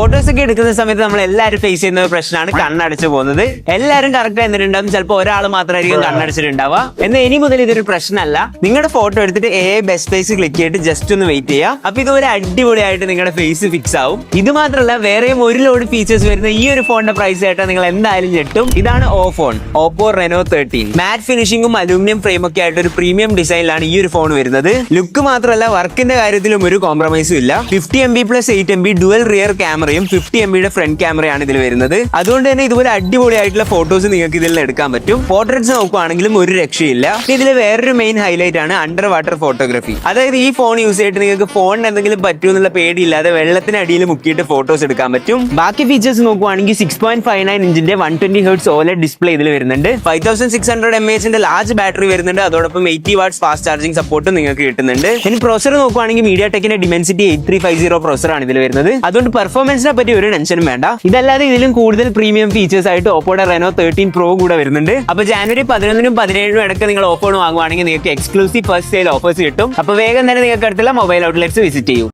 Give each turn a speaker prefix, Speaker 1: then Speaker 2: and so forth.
Speaker 1: Photos ഒക്കെ എടുക്കുന്ന സമയത്ത് നമ്മൾ എല്ലാവരും ഫേസ് ചെയ്യുന്ന ഒരു പ്രശ്നമാണ് കണ്ണടച്ചു പോകുന്നത്. എല്ലാവരും കറക്റ്റ് എന്നിട്ടുണ്ടാവും ചിലപ്പോൾ ഒരാൾ മാത്രമായിരിക്കും കണ്ണടച്ചിട്ടുണ്ടാവുക. എന്നാൽ ഇനി മുതൽ ഇതൊരു പ്രശ്നമല്ല. നിങ്ങളുടെ ഫോട്ടോ എടുത്തിട്ട് എ ബെസ്റ്റ് ഫേസ് ക്ലിക്ക് ചെയ്തിട്ട് ജസ്റ്റ് ഒന്ന് വെയിറ്റ് ചെയ്യുക. അപ്പൊ ഇത് ഒരു അടിപൊളിയായിട്ട് നിങ്ങളുടെ ഫേസ് ഫിക്സ് ആവും. ഇത് മാത്രമല്ല വേറെയും ഒരു ലോഡ് ഫീച്ചേഴ്സ് വരുന്ന ഈ ഒരു ഫോണിന്റെ പ്രൈസ് ആയിട്ട് നിങ്ങൾ എന്തായാലും ഞെട്ടും. ഇതാണ് ഓ phone Oppo Reno thirteen matte ഫിനിഷിംഗും aluminium frame ഒക്കെ ആയിട്ട് ഒരു പ്രീമിയം ഡിസൈനിലാണ് ഈ ഒരു ഫോൺ വരുന്നത്. ലുക്ക് മാത്രമല്ല വർക്കിന്റെ കാര്യത്തിലും ഒരു കോംപ്രമൈസും ഇല്ല. Fifty M B plus eight M B dual rear ക്യാമറയും ഫിഫ്റ്റി എം ബിയുടെ ഫ്രണ്ട് ക്യാമറയാണ് ഇതിൽ വരുന്നത്. അതുകൊണ്ട് തന്നെ ഇതുപോലെ അടിപൊളിയായിട്ടുള്ള ഫോട്ടോസ് നിങ്ങൾക്ക് ഇതിൽ എടുക്കാൻ പറ്റും. പോർട്രേറ്റ്സ് നോക്കുവാണെങ്കിലും ഒരു രക്ഷയില്ല. ഇതിൽ വേറൊരു മെയിൻ ഹൈലൈറ്റ് ആണ് അണ്ടർ വാട്ടർ ഫോട്ടോഗ്രാഫി അതായത് ഈ ഫോൺ യൂസ് ചെയ്തിട്ട് നിങ്ങൾക്ക് ഫോണിന് എന്തെങ്കിലും പറ്റൂ എന്നുള്ള പേടിയില്ലാതെ വെള്ളത്തിനടിയിൽ മുക്കിയിട്ട് ഫോട്ടോസ് എടുക്കാൻ പറ്റും. ബാക്കി ഫീച്ചേഴ്സ് നോക്കുവാണെങ്കിൽ six point five nine ഇഞ്ചിന്റെ one twenty hertz OLED display ഇതിൽ വരുന്നുണ്ട്. Five thousand six hundred M എച്ചിന്റെ large battery വരുന്നുണ്ട്. അതോടൊപ്പം എയ്റ്റി വാട്ട്സ് ഫാസ്റ്റ് ചാർജിംഗ് സപ്പോർട്ടും നിങ്ങൾക്ക് കിട്ടുന്നുണ്ട്. ഇനി പ്രോസർ നോക്കുവാണെങ്കിൽ മീഡിയ ടെക്കിന്റെ Dimensity eight three five zero processor ആണ് ഇതിൽ വരുന്നത്. അതുകൊണ്ട് പെർഫോമൻസിനെ പറ്റി ഒരു ടെൻഷനും വേണ്ട. ഇതല്ലാതെ ഇതിലും കൂടുതൽ പ്രീമിയം ഫീച്ചേഴ്സ് ആയിട്ട് ഓപ്പോയുടെ റെനോ തേർട്ടീൻ പ്രോ കൂടെ വരുന്നുണ്ട്. അപ്പൊ ജാനുവരി പതിനൊന്നിനും പതിനേഴിനും ഇടയ്ക്ക് നിങ്ങൾ ഓഫോൺ വാങ്ങുവാണെങ്കിൽ നിങ്ങൾക്ക് എക്സ്ക്ലൂസീവ് ഫസ്റ്റ് സെയിൽ ഓഫേഴ്സ് കിട്ടും. അപ്പൊ വേഗം തന്നെ നിങ്ങൾക്ക് അടുത്തുള്ള മൊബൈൽ ഔട്ട്ലെറ്റ്സ് വിസിറ്റ് ചെയ്യൂ.